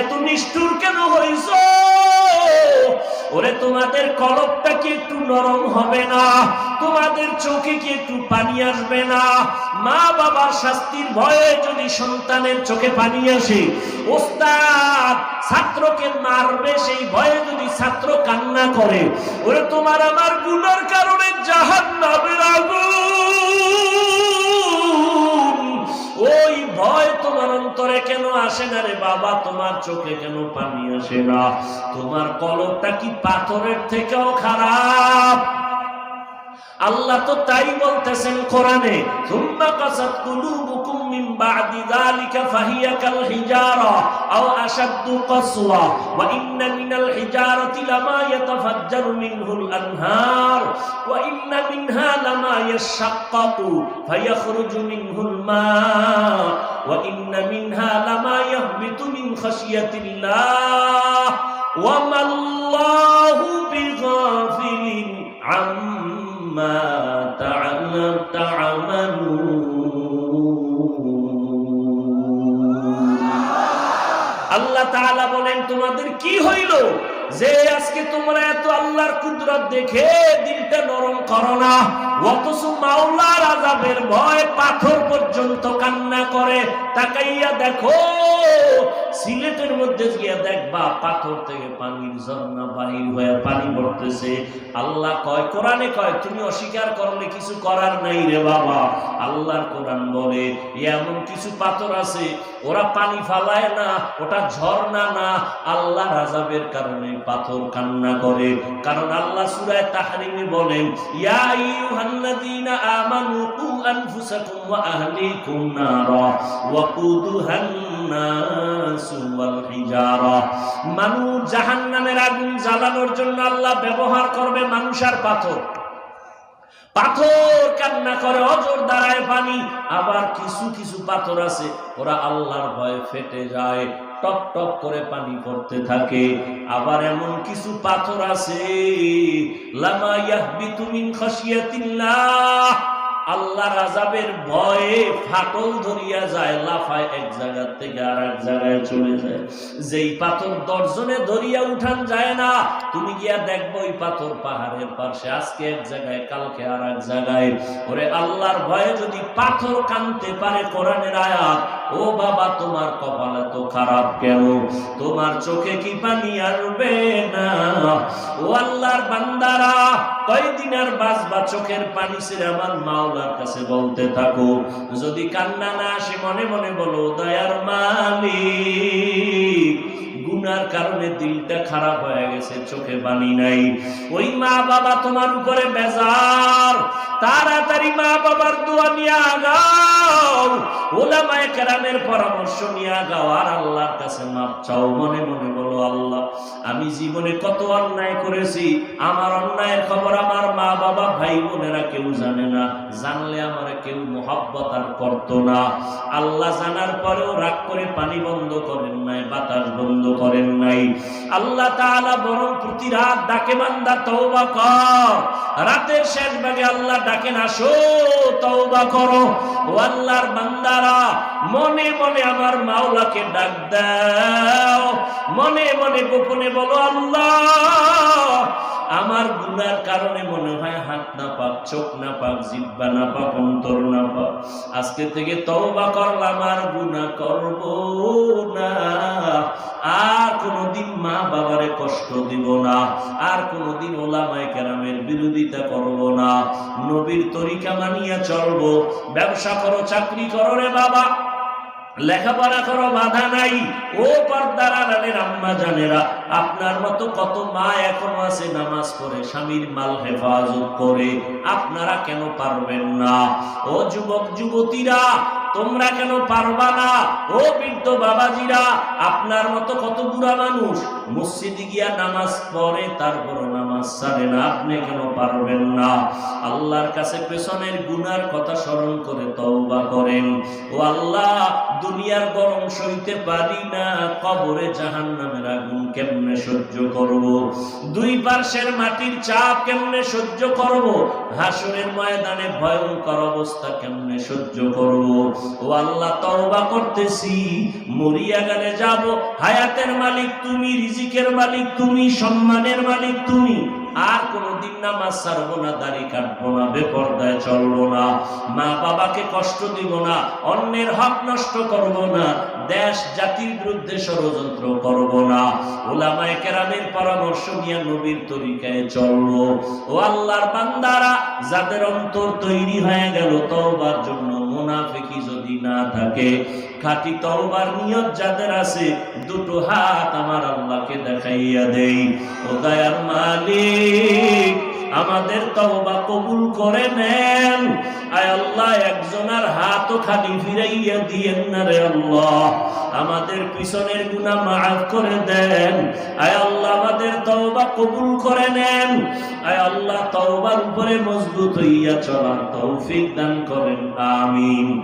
এত নিষ্ঠুর কেন হইছ? ওরে, তোমাদের কলবটা কি একটু নরম হবে না? তোমাদের চোখে কি একটু পানি আসবে না? মা বাবার শাস্তির ভয়ে যদি সন্তানের চোখে পানি আসে, ওস্তাদ, ছাত্রকে মারবে, সেই ভয়ে যদি ছাত্র কান্না করে। ওরে, তোমার আমার গুনার বাবা তোমার চোখে কেন পানি আসে না। তোমার কলমটা কি পাথরের থেকেও খারাপ? আল্লাহ তো তাই বলতেছেন কোরআনে, সুম্মা কাসাত কুলুবুকুম মিন বাদি যালিকা ফাহিয়া কাল হিজারা আও আশাদ্দু কাসওয়া, ওয়া ইন্না মিনাল হিজারাতি লামা ইয়াতাফাজ্জারু মিনহুল আনহার, ওয়া ইন্না মিনহা লামা ইয়াশাক্কাকু ফায়াখরুজু মিনহুল মা, ওয়া ইন্না মিনহা লামা ইয়াহবিতু মিন খাশিয়াতিল্লাহ, ওয়া মাল্লাহু বিগাফিলিন আম্মা হইল যে আজকে তোমরা এত আল্লাহর কুদরত দেখে দিলটা নরম করো না, অথচ মাওলার আজাবের ভয় পাথর পর্যন্ত কান্না করে। তাকাইয়া দেখো সিলেটের মধ্যে গিয়া দেখবা পাথর থেকে পানির ঝর্ণা বাহির হয়ে পানি পড়তেছে। আল্লাহ কয়, কোরআনে কয়, তুমি অস্বীকার করলে কিছু করার নাই রে বাবা। আল্লাহর কোরআন বলে এমন কিছু পাথর আছে, ওরা পানি ফালায় না, ওটা ঝর্ণা না। আল্লাহ রাজাবের কারণে পাথর কান্না করে। কারণ আল্লাহ সুরায় তাহরিমে বলেন, ইয়া আমানু কু মানুষ জাহান্নামের আগুন জ্বালানোর জন্য আল্লাহ ব্যবহার করবে পাথর। পাথর কান্না করে, অজর দ্বারায় পানি, আবার কিছু কিছু পাথর আছে, ওরা আল্লাহর ভয়ে ফেটে যায়, টপ টপ করে পানি পড়তে থাকে। আবার এমন কিছু পাথর আছে, লামা ইয়াহবিতু মিন খাশিয়াতিল্লাহ। আল্লাহ রাজাবের ভয়ে ফাটল ধরিয়া যায়, লাফায় এক জায়গা থেকে আর এক জায়গায় চলে যায়। যেই পাথর দর্জনে ধরিয়া উঠান যায় না, তুমি গিয়া দেখব ওই পাথর পাহাড়ের পাশে, আজকে এক জায়গায়, কালকে আর এক জায়গায়। ওরে আল্লাহর ভয়ে যদি পাথর কানতে পারে কোরআনের আয়াত ও বাবা, তোমার কপাল এত খারাপ কেন? তোমার চোখে কি পানি আসবে না? ও আল্লাহর বান্দারা, কয়দিন আর চোখের পানি আমার মাওলার কাছে বলতে থাকো। যদি কান্না না আসে, মনে মনে বলো, দয়ার মালিক, গুনার কারণে দিলটা খারাপ হয়ে গেছে, চোখে পানি নাই। ওই মা বাবা তোমার উপরে বেজার। তাড়াতাড়ি মা ওলামায়ে কেরামের পরামর্শ নিয়ে আগাও আর আল্লাহর কাছে মাপ চাও। মনে মনে বলো, আল্লাহ, আমি জীবনে কত অন্যায় করেছি। আমার অন্যায়ের খবর আমার মা বাবা ভাই বোনেরা কেউ জানে না। জানলে আমার কেউ মোহাব্বত আর করতো না। আল্লাহ জানার পরেও রাগ করে পানি বন্ধ করেন নাই, বাতাস বন্ধ করেন নাই। আল্লাহ তাআলা বরং প্রতি রাত ডাকে, বান্দা, তওবা কর। রাতের শেষ ভাগে আল্লাহ ডাকেন, আসো, তওবা করো। আল্লাহর বান্দারা মনে মনে আমার মাওলাকে ডাক দাও। মনে মনে গোপনে বলো আল্লাহ আমার গুনার কারণে মনে হয় হাত না পাক, চোখ না পাক, জিব্বা না পাক, অন্তর না পাক। আজকে থেকে তওবা করলাম, আর গুনাহ করব না। আর কোনোদিন মা বাবারে কষ্ট দিব না, আর কোনোদিন ওলামায়ে কেরামের বিরোধিতা করব না। নবীর তরিকা মানিয়া চলবো। ব্যবসা করো, চাকরি করো রে বাবা। লেখাপড়া করো, বাধা নাই। ও পর্দার আড়ালের আম্মা জানেরা, আপনার মতো কত মা এখনও আছে নামাজ পড়ে, স্বামীর মাল হেফাজত করে, আপনারা কেন পারবেন না? ও যুবক যুবতীরা, তোমরা কেন পারবা না? ও বৃদ্ধ বাবাজিরা, আপনার মতো কত বুড়া মানুষ, মসজিদে গিয়া নামাজ পড়ে তারপর নামাজ ছাড়ে না, আপনি কেন পারবেন না? আল্লাহর কাছে পেছনের গুনার কথা স্মরণ করে তওবা করেন। ও আল্লাহ, দুনিয়ার গরম সইতে পারি না, কবরে জাহান নামের আগুন কেমনে সহ্য করব? দুই পার্শ্বের মাটির চাপ কেমনে সহ্য করব? হাসরের ময়দানে ভয়ঙ্কর অবস্থা কেমনে সহ্য করব? ও আল্লাহ, তওবা করতেছি, মরিয়া গেলে যাব। হায়াতের মালিক তুমি, রিজিকের মালিক তুমি, সম্মানের মালিক তুমি। আর কোনদিন নামাজ ছাড়বো না, দাড়ি কাটবো না, বেপর্দায় চলবো না, মা বাবাকে কষ্ট দিব না, অন্যের হক নষ্ট করব না, দেশ, জাতির বিরুদ্ধে ষড়যন্ত্র করব না। ওলামায়ে কেরামের পরামর্শ নিয়ে নবীর তরিকায় চলবো। ও আল্লাহর বান্দারা, যাদের অন্তর তৈরি হয়ে গেল, তওবার জন্য মুনাফিকি যদি না থাকে খাঁটি তওবার নিয়ত যাদের আছে, দুটো হাত আমার আল্লাহকে দেখাইয়া দেই। ও দয়ার মালিক, আমাদের তওবা কবুল করে নেন। আয় আল্লাহ, একজনের হাতও খালি ফিরাইয়া দিয়েন না রে আল্লাহ। আমাদের পিছনের গুনাহ মাফ করে দেন। আয় আল্লাহ, আমাদের তওবা কবুল করে নেন। আয় আল্লাহ, তওবার উপরে মজবুত হইয়া চলার তৌফিক দান করেন। আমিন।